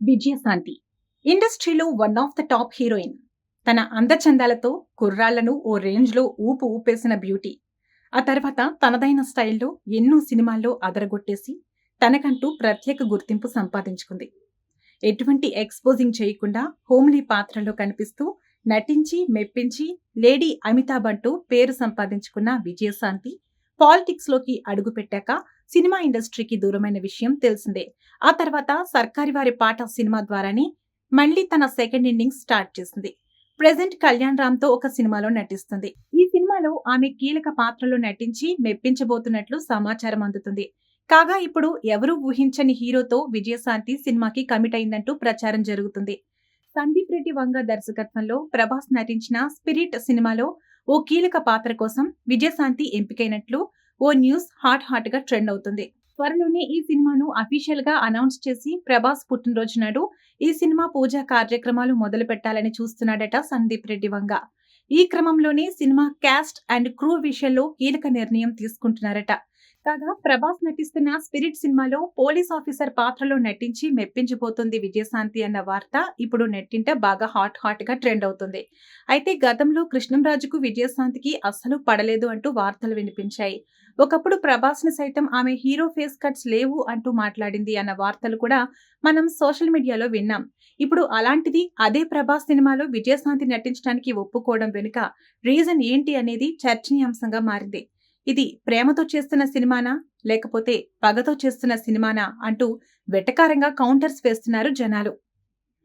విజయశాంతి. ఇండస్ట్రీలో one of the top heroine. తన అందచందాలతో కుర్రాళ్ళను ఓ రేంజ్లో ఊపు ఊపేసిన బ్యూటీ. ఆ తర్వాత తనదైన స్టైల్లో ఎన్నో సినిమాల్లో అదరగొట్టేసి తనకంటూ ప్రత్యేక గుర్తింపు సంపాదించుకుంది. ఎటువంటి ఎక్స్పోజింగ్ చేయకుండా హోమ్లీ పాత్రలో కనిపిస్తూ నటించి మెప్పించి లేడీ అమితాబ్ అంటూ పేరు సంపాదించుకున్న విజయశాంతి పాలిటిక్స్లోకి అడుగుపెట్టాక సినిమా ఇండస్ట్రీకి దూరమైన విషయం తెలిసిందే. ఆ తర్వాత సర్కారి వారి పాట సినిమా ద్వారానే మళ్ళీ తన సెకండ్ ఇన్నింగ్స్ స్టార్ట్ చేసింది. ప్రెసెంట్ కళ్యాణ్ రామ్తో ఒక సినిమాలో నటిస్తుంది. ఈ సినిమాలో ఆమె కీలక పాత్రలో నటించి మెప్పించబోతున్నట్లు సమాచారం అందుతుంది. కాగా ఇప్పుడు ఎవరూ ఊహించని హీరోతో విజయశాంతి సినిమాకి కమిట్ అయిందంటూ ప్రచారం జరుగుతుంది. సందీప్ రెడ్డి వంగ దర్శకత్వంలో ప్రభాస్ నటించిన స్పిరిట్ సినిమాలో ఓ కీలక పాత్ర కోసం విజయశాంతి ఎంపికైనట్లు ఓ న్యూస్ హాట్ హాట్గా ట్రెండ్ అవుతుంది. త్వరలోనే ఈ సినిమాను అఫీషియల్గా అనౌన్స్ చేసి ప్రభాస్ పుట్టినరోజు నాడు ఈ సినిమా పూజా కార్యక్రమాలు మొదలు పెట్టాలని చూస్తున్నాడట సందీప్ రెడ్డి వంగ. ఈ క్రమంలోనే సినిమా క్యాస్ట్ అండ్ క్రూ విషయంలో కీలక నిర్ణయం తీసుకుంటున్నారట. కాగా ప్రభాస్ నటిస్తున్న స్పిరిట్ సినిమాలో పోలీస్ ఆఫీసర్ పాత్రలో నటించి మెప్పించిపోతుంది విజయశాంతి అన్న వార్త ఇప్పుడు నెట్టింట బాగా హాట్ హాట్గా ట్రెండ్ అవుతుంది. అయితే గతంలో కృష్ణంరాజుకు విజయశాంతికి అస్సలు పడలేదు అంటూ వార్తలు వినిపించాయి. ఒకప్పుడు ప్రభాస్ని సైతం ఆమె హీరో ఫేస్ కట్స్ లేవు అంటూ మాట్లాడింది అన్న వార్తలు కూడా మనం సోషల్ మీడియాలో విన్నాం. ఇప్పుడు అలాంటిది అదే ప్రభాస్ సినిమాలో విజయశాంతి నటించడానికి ఒప్పుకోవడం వెనుక రీజన్ ఏంటి అనేది చర్చనీయాంశంగా మారింది. ఇది ప్రేమతో చేస్తున్న సినిమానా లేకపోతే పగతో చేస్తున్న సినిమానా అంటూ వెటకారంగా కౌంటర్స్ వేస్తున్నారు జనాలు.